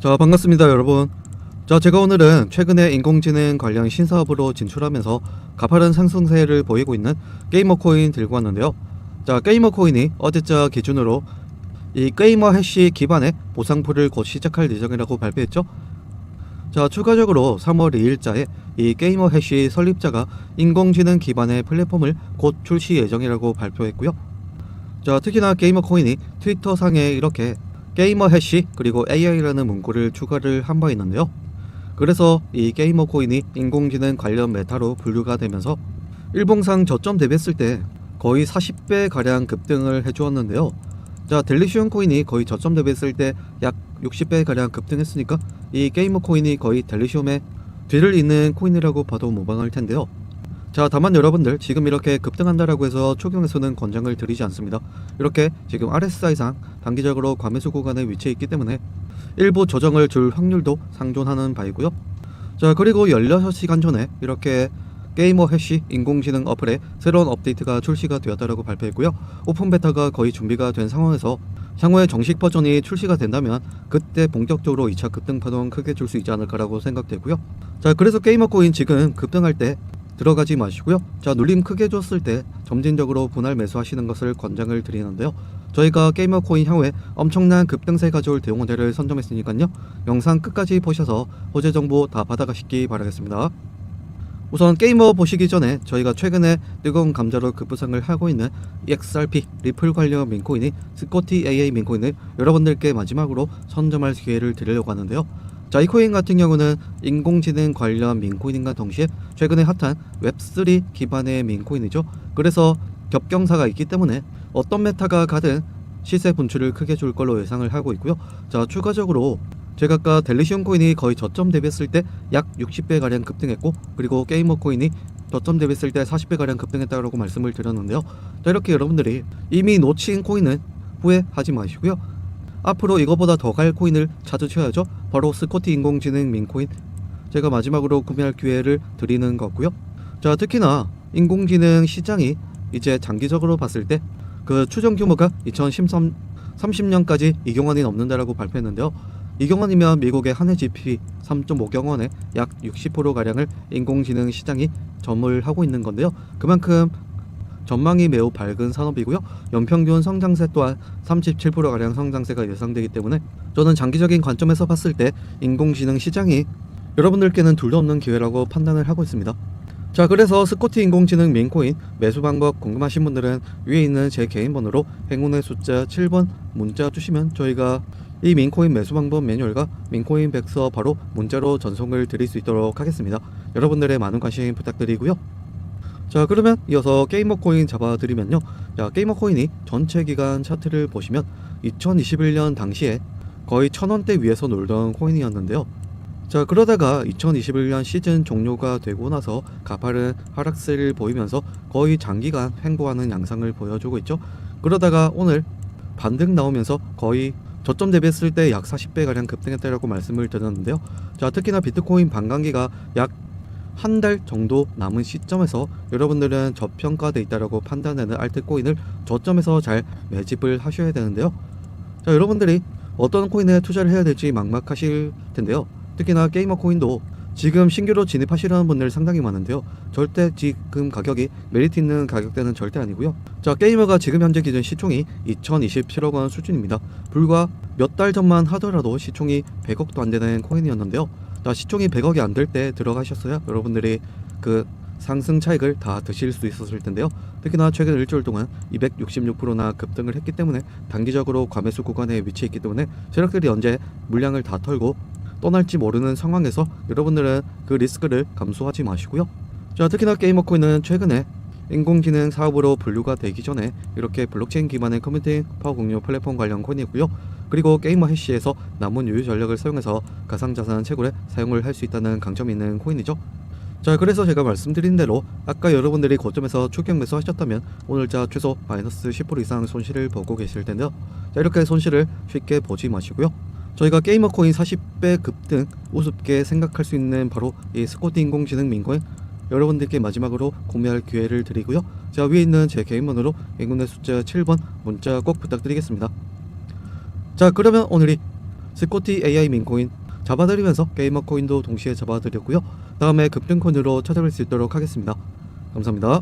자 반갑습니다 여러분. 자 제가 오늘은 최근에 인공지능 관련 신사업으로 진출하면서 가파른 상승세를 보이고 있는 게이머 코인 들고 왔는데요. 자 게이머 코인이 어제자 기준으로 이 게이머 해시 기반의 보상풀을 곧 시작할 예정이라고 발표했죠. 자 추가적으로 3월 2일자에 이 게이머 해시 설립자가 인공지능 기반의 플랫폼을 곧 출시 예정이라고 발표했고요. 자 특히나 게이머 코인이 트위터 상에 이렇게 게이머 해시 그리고 AI라는 문구를 추가를 한 바 있는데요. 그래서 이 게이머 코인이 인공지능 관련 메타로 분류가 되면서 일봉상 저점 대비했을 때 거의 40배 가량 급등을 해주었는데요. 자 델리시온 코인이 거의 저점 대비했을 때 약 60배 가량 급등했으니까 이 게이머 코인이 거의 델리시움의 뒤를 잇는 코인이라고 봐도 무방할 텐데요. 자 다만 여러분들 지금 이렇게 급등한다라고 해서 초경에서는 권장을 드리지 않습니다. 이렇게 지금 RSI상 단기적으로 과매수 구간에 위치해 있기 때문에 일부 조정을 줄 확률도 상존하는 바이고요. 자 그리고 16시간 전에 이렇게 게이머 해시 인공지능 어플에 새로운 업데이트가 출시가 되었다라고 발표했고요. 오픈 베타가 거의 준비가 된 상황에서 향후에 정식 버전이 출시가 된다면 그때 본격적으로 2차 급등 파동 크게 줄 수 있지 않을까라고 생각되고요. 자 그래서 게이머 코인 지금 급등할 때 들어가지 마시고요. 자, 눌림 크게 줬을 때 점진적으로 분할 매수하시는 것을 권장을 드리는데요. 저희가 게이머 코인 향후에 엄청난 급등세 가져올 대응 모델을 선점했으니까요. 영상 끝까지 보셔서 호재 정보 다 받아가시기 바라겠습니다. 우선 게이머 보시기 전에 저희가 최근에 뜨거운 감자로 급부상을 하고 있는 EXRP 리플 관련 민코인이 스코티 AA 민코인을 여러분들께 마지막으로 선점할 기회를 드리려고 하는데요. 자, 이 코인 같은 경우는 인공지능 관련 민코인과 동시에 최근에 핫한 웹3 기반의 민코인이죠. 그래서 겹경사가 있기 때문에 어떤 메타가 가든 시세 분출을 크게 줄 걸로 예상을 하고 있고요. 자, 추가적으로 제가 아까 델리시온 코인이 거의 저점 대비했을 때 약 60배 가량 급등했고 그리고 게이머 코인이 저점 대비했을 때 40배 가량 급등했다고 말씀을 드렸는데요. 자, 이렇게 여러분들이 이미 놓친 코인은 후회하지 마시고요. 앞으로 이거보다 더 갈 코인을 찾으셔야죠. 바로 스코티 인공지능 민코인. 제가 마지막으로 구매할 기회를 드리는 거고요. 자, 특히나 인공지능 시장이 이제 장기적으로 봤을 때 그 추정 규모가 2013 30년까지 2경 원이 넘는다라고 발표했는데요. 2경 원이면 미국의 한 해 GDP 3.5경 원의 약 60% 가량을 인공지능 시장이 점을 하고 있는 건데요. 그만큼 전망이 매우 밝은 산업이고요. 연평균 성장세 또한 37% 가량 성장세가 예상되기 때문에 저는 장기적인 관점에서 봤을 때 인공지능 시장이 여러분들께는 둘도 없는 기회라고 판단을 하고 있습니다. 자, 그래서 스코티 인공지능 민코인 매수 방법 궁금하신 분들은 위에 있는 제 개인 번호로 행운의 숫자 7번 문자 주시면 저희가 이 민코인 매수 방법 매뉴얼과 민코인 백서 바로 문자로 전송을 드릴 수 있도록 하겠습니다. 여러분들의 많은 관심 부탁드리고요. 자 그러면 이어서 게이머 코인 잡아드리면요. 자 게이머 코인이 전체 기간 차트를 보시면 2021년 당시에 거의 천원대 위에서 놀던 코인이었는데요. 자 그러다가 2021년 시즌 종료가 되고 나서 가파른 하락세를 보이면서 거의 장기간 횡보하는 양상을 보여주고 있죠. 그러다가 오늘 반등 나오면서 거의 저점 대비했을 때 약 40배 가량 급등했다라고 말씀을 드렸는데요. 자 특히나 비트코인 반감기가 약 한 달 정도 남은 시점에서 여러분들은 저평가돼 있다라고 판단하는 알트 코인을 저점에서 잘 매집을 하셔야 되는데요. 자, 여러분들이 어떤 코인에 투자를 해야 될지 막막하실 텐데요. 특히나 게이머 코인도 지금 신규로 진입하시려는 분들 상당히 많은데요. 절대 지금 가격이 메리트 있는 가격대는 절대 아니고요. 자, 게이머가 지금 현재 기준 시총이 2027억 원 수준입니다. 불과 몇 달 전만 하더라도 시총이 100억도 안 되는 코인이었는데요. 자, 시총이 100억이 안 될 때 들어가셨어야 여러분들이 그 상승 차익을 다 드실 수 있었을 텐데요. 특히나 최근 일주일 동안 266%나 급등을 했기 때문에 단기적으로 과매수 구간에 위치해 있기 때문에 세력들이 언제 물량을 다 털고 떠날지 모르는 상황에서 여러분들은 그 리스크를 감수하지 마시고요. 자, 특히나 게이머 코인은 최근에 인공지능 사업으로 분류가 되기 전에 이렇게 블록체인 기반의 커뮤니티 파워 공유 플랫폼 관련 코인이고요. 그리고 게이머 해시에서 남은 유효 전력을 사용해서 가상자산 채굴에 사용을 할 수 있다는 강점이 있는 코인이죠. 자 그래서 제가 말씀드린 대로 아까 여러분들이 고점에서 추격 매수 하셨다면 오늘자 최소 마이너스 10% 이상 손실을 보고 계실 텐데요. 자 이렇게 손실을 쉽게 보지 마시고요. 저희가 게이머 코인 40배 급등 우습게 생각할 수 있는 바로 이 스코티 인공지능 민코인 여러분들께 마지막으로 구매할 기회를 드리고요. 자 위에 있는 제 개인번호로 행운의 숫자 7번 문자 꼭 부탁드리겠습니다. 자 그러면 오늘이 스코티 AI 민코인 잡아드리면서 게이머 코인도 동시에 잡아드렸고요. 다음에 급등콘으로 찾아뵐 수 있도록 하겠습니다. 감사합니다.